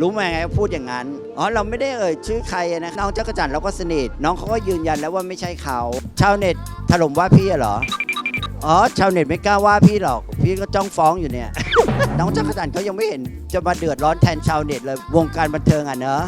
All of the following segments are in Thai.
รู้ไหมไงพูดอย่างนั้น อ๋อ เราไม่ได้เอ่ยชื่อใครนะ น้องเจ้ากระจันเราก็สนิท น้องเขาก็ยืนยันแล้วว่าไม่ใช่เขา ชาวเน็ตถล่มว่าพี่เหรอ อ๋อ ชาวเน็ตไม่กล้าว่าพี่หรอก พี่ก็จ้องฟ้องอยู่เนี่ย น้องเจ้ากระจันเขายังไม่เห็นจะมาเดือดร้อนแทนชาวเน็ตเลย วงการบันเทิงอะเนอะ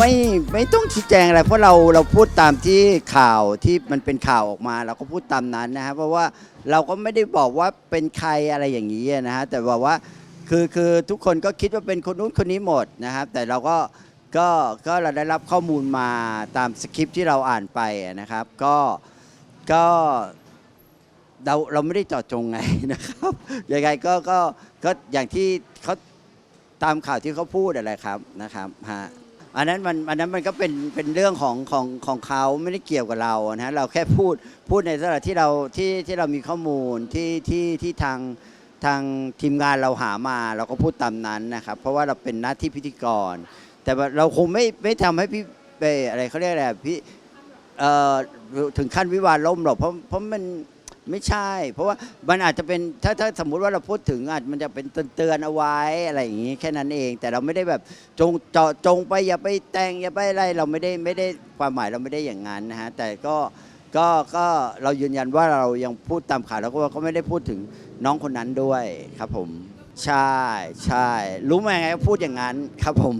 ไม่ไม่ต้องชี้แจงอะไรเพราะเราเราพูดตามที่ข่าวที่มันเป็นข่าวออกมา เราก็พูดตามนั้นนะฮะเพราะว่าเราก็ไม่ได้บอกว่าเป็นใครอะไรอย่างนี้นะฮะแต่บอกว่าคือคือทุกคนก็คิดว่าเป็นคนนู้นคนนี้หมดนะครับ แต่เราก็ก็ก็เราได้รับข้อมูลมาตามสคริปที่เราอ่านไปนะครับ ก็ก็เราเราไม่ได้เจาะจงไงนะครับยังไงก็ก็ก็อย่างที่เขาตามข่าวที่เขาพูดอะไรครับนะครับฮะ อันนั้นมันอันนั้นมันก็เป็นเป็นเรื่องของของของเขาไม่ได้เกี่ยวกับเรานะฮะเราแค่พูดพูดในสถานที่เราที่ที่เรามีข้อมูลที่ที่ที่ทางทางทีมงานเราหามาเราก็พูดตามนั้นนะครับ เพราะว่าเราเป็นหน้าที่พิธีกร แต่ว่าเราคงไม่ไม่ทำให้พี่ไปอะไรเขาเรียกอะไรพี่เอ่อถึงขั้นวิวาทล่มหรอกเพราะเพราะมัน ไม่ใช่ เพราะว่ามันอาจจะเป็นถ้าถ้าสมมุติว่าเราพูดถึงอาจมันจะเป็นเตือนเอาไว้อะไรอย่างนี้แค่นั้นเอง แต่เราไม่ได้แบบจงเจาะจงไปอย่าไปแต่งอย่าไปอะไรเราไม่ได้ไม่ได้ความหมายเราไม่ได้อย่างนั้นนะฮะแต่ก็ก็ก็เรายืนยันว่าเรายังพูดตามข่าวแล้วก็ก็ไม่ได้พูดถึงน้องคนนั้นด้วยครับผม ใช่ใช่รู้ไหมไงพูดอย่างนั้นครับผม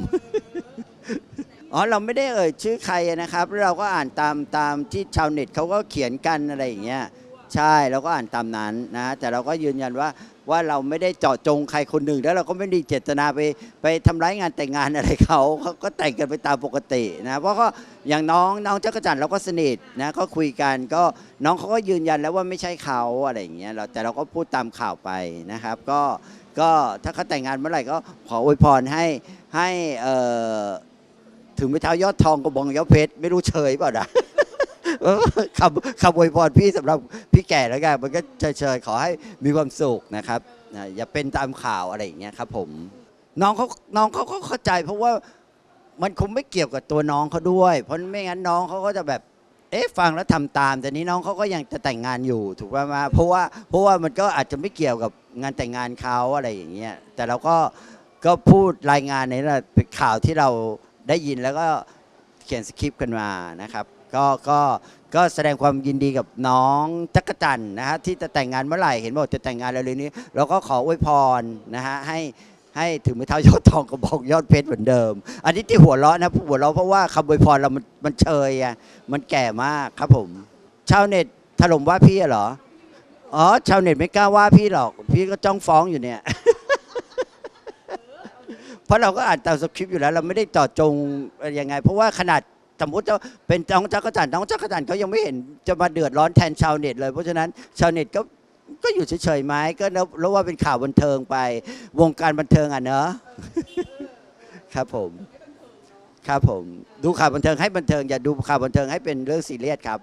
อ๋อเราไม่ได้เอ่ยชื่อใครนะครับ เราก็อ่านตามตามที่ชาวเน็ตเขาก็เขียนกันอะไรอย่างเงี้ย ใช่เราก็อ่านตามนั้นนะแต่เราก็ยืนยันว่าว่าเราไม่ได้เจาะจงใครคนหนึ่ง แล้วเราก็ไม่ได้เจตนาไปไปทำร้ายงานแต่งงานอะไรเขาเขาก็แต่งกันไปตามปกตินะเพราะก็อย่างน้องน้องจักรจันเราก็สนิทนะก็คุยกันก็น้องเขาก็ยืนยันแล้วว่าไม่ใช่เขาอะไรอย่างเงี้ยเราแต่เราก็พูดตามข่าวไปนะครับ ก็ก็ถ้าเขาแต่งงานเมื่อไหร่ก็ขออวยพรให้ให้เอ่อถึงไปเท้ายอดทองกระบองยอดเพชรไม่รู้เชยเปล่านะ เออคำคำอวยพรพี่สำหรับพี่แก่แล้วกันมันก็เฉยๆขอให้มีความสุขนะครับนะอย่าเป็นตามข่าวอะไรอย่างเงี้ยครับ ผม น้องเขาน้องเขาก็เข้าใจ เพราะว่ามันคงไม่เกี่ยวกับตัวน้องเขาด้วย เพราะไม่งั้นน้องเขาก็จะแบบเอ๊ะฟังแล้วทำตาม แต่นี้น้องเขาก็ยังจะแต่งงานอยู่ถูกป่ะมาเพราะว่าเพราะว่ามันก็อาจจะไม่เกี่ยวกับงานแต่งงานเขาอะไรอย่างเงี้ยแต่เราก็ก็พูดรายงานในระเป็นข่าวที่เราได้ยินแล้วก็เขียนสคริปต์กันมานะครับ ก็ก็ก็แสดงความยินดีกับน้องจักรจันทร์นะฮะที่จะแต่งงานเมื่อไหร่เห็นบอกจะแต่งงานเร็วๆนี้เราก็ขออวยพรนะฮะให้ให้ถึงไม่เท่ายอดทองกระบอกยอดเพชรเหมือนเดิม อันนี้ที่หัวเราะนะหัวเราะเพราะว่าคำอวยพรเรามันมันเชยอะมันแก่มากครับผม ชาวเน็ตถล่มว่าพี่เหรออ๋อชาวเน็ตไม่กล้าว่าพี่หรอก พี่ก็จ้องฟ้องอยู่เนี่ยเพราะเราก็อ่านตามสคริปต์อยู่แล้ว เราไม่ได้จาะจงยังไง เพราะว่าขนาด สมมติจะเป็นน้องจักรจันทร์น้องจักรจันทร์เขายังไม่เห็นจะมาเดือดร้อนแทนชาวเน็ตเลย เพราะฉะนั้นชาวเน็ตก็ก็อยู่เฉยๆไหมก็แล้วแล้วว่าเป็นข่าวบันเทิงไป วงการบันเทิงอะเนอะครับผมครับผม ดูข่าวบันเทิงให้บันเทิง อย่าดูข่าวบันเทิงให้เป็นเรื่องซีเรียสครับ